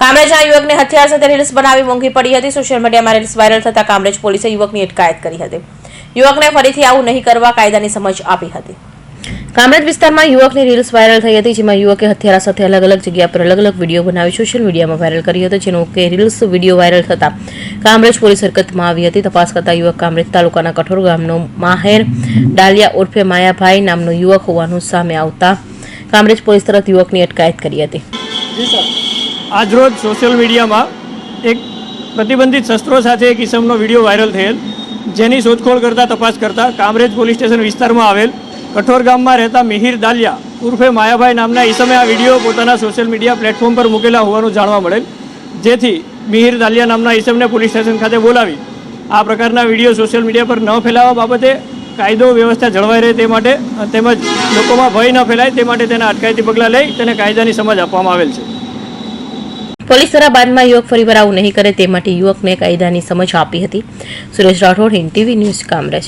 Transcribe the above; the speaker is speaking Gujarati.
કામરેજના યુવકને હથિયાર સાથે રીલ્સ બનાવી મોંઘી પડી હતી. સોશિયલ મીડિયામાં રીલ્સ વાયરલ થતા કામરેજ પોલીસે યુવકની અટકાયત કરી હતી. યુવકને ફરીથી આવું નહીં કરવા કાયદાની સમજ આપી હતી. કામરેજ વિસ્તારમાં યુવકની રીલ્સ વાયરલ થઈ હતી જેમાં યુવકે હથિયાર સાથે અલગ અલગ જગ્યા પર અલગ અલગ વીડિયો બનાવી સોશિયલ મીડિયામાં વાયરલ કરી હતો જેનો કે રીલ્સ વીડિયો વાયરલ થતા કામરેજ પોલીસ હરકતમાં આવી હતી. તપાસ કરતા યુવક કામરેજ તાલુકાના કઠોર ગામનો માહેર ડાલિયા ઉર્ફે માયાભાઈ નામનો યુવક હોવાનું સામે આવતા કામરેજ પોલીસ તરફ યુવકની અટકાયત કરી હતી. આજરોજ સોશિયલ મીડિયામાં એક પ્રતિબંધિત શસ્ત્રો સાથે એક ઇસમનો વીડિયો વાયરલ થયેલ. જેની શોધખોળ કરતાં તપાસ કરતા કામરેજ પોલીસ સ્ટેશન વિસ્તારમાં આવેલ કઠોર ગામમાં રહેતા મિહિર દાલિયા ઉર્ફે માયાભાઈ નામના ઈસમે આ વીડિયો પોતાના સોશિયલ મીડિયા પ્લેટફોર્મ પર મૂકેલા હોવાનું જાણવા મળેલ. જેથી મિહિર દાલિયા નામના ઈસમને પોલીસ સ્ટેશન ખાતે બોલાવી આ પ્રકારના વીડિયો સોશિયલ મીડિયા પર ન ફેલાવવા બાબતે કાયદો વ્યવસ્થા જળવાઈ રહે તે માટે, તેમજ લોકોમાં ભય ન ફેલાય તે માટે તેના અટકાયતી પગલાં લઈ તેને કાયદાની સમજ આપવામાં આવેલ છે. પોલીસ દ્વારા બાદમાં યુવક ફરીવાર આવું નહીં કરે તે માટે યુવકને કાયદાની સમજ આપી હતી. Suresh Rathod, Hind TV news, Kamrej.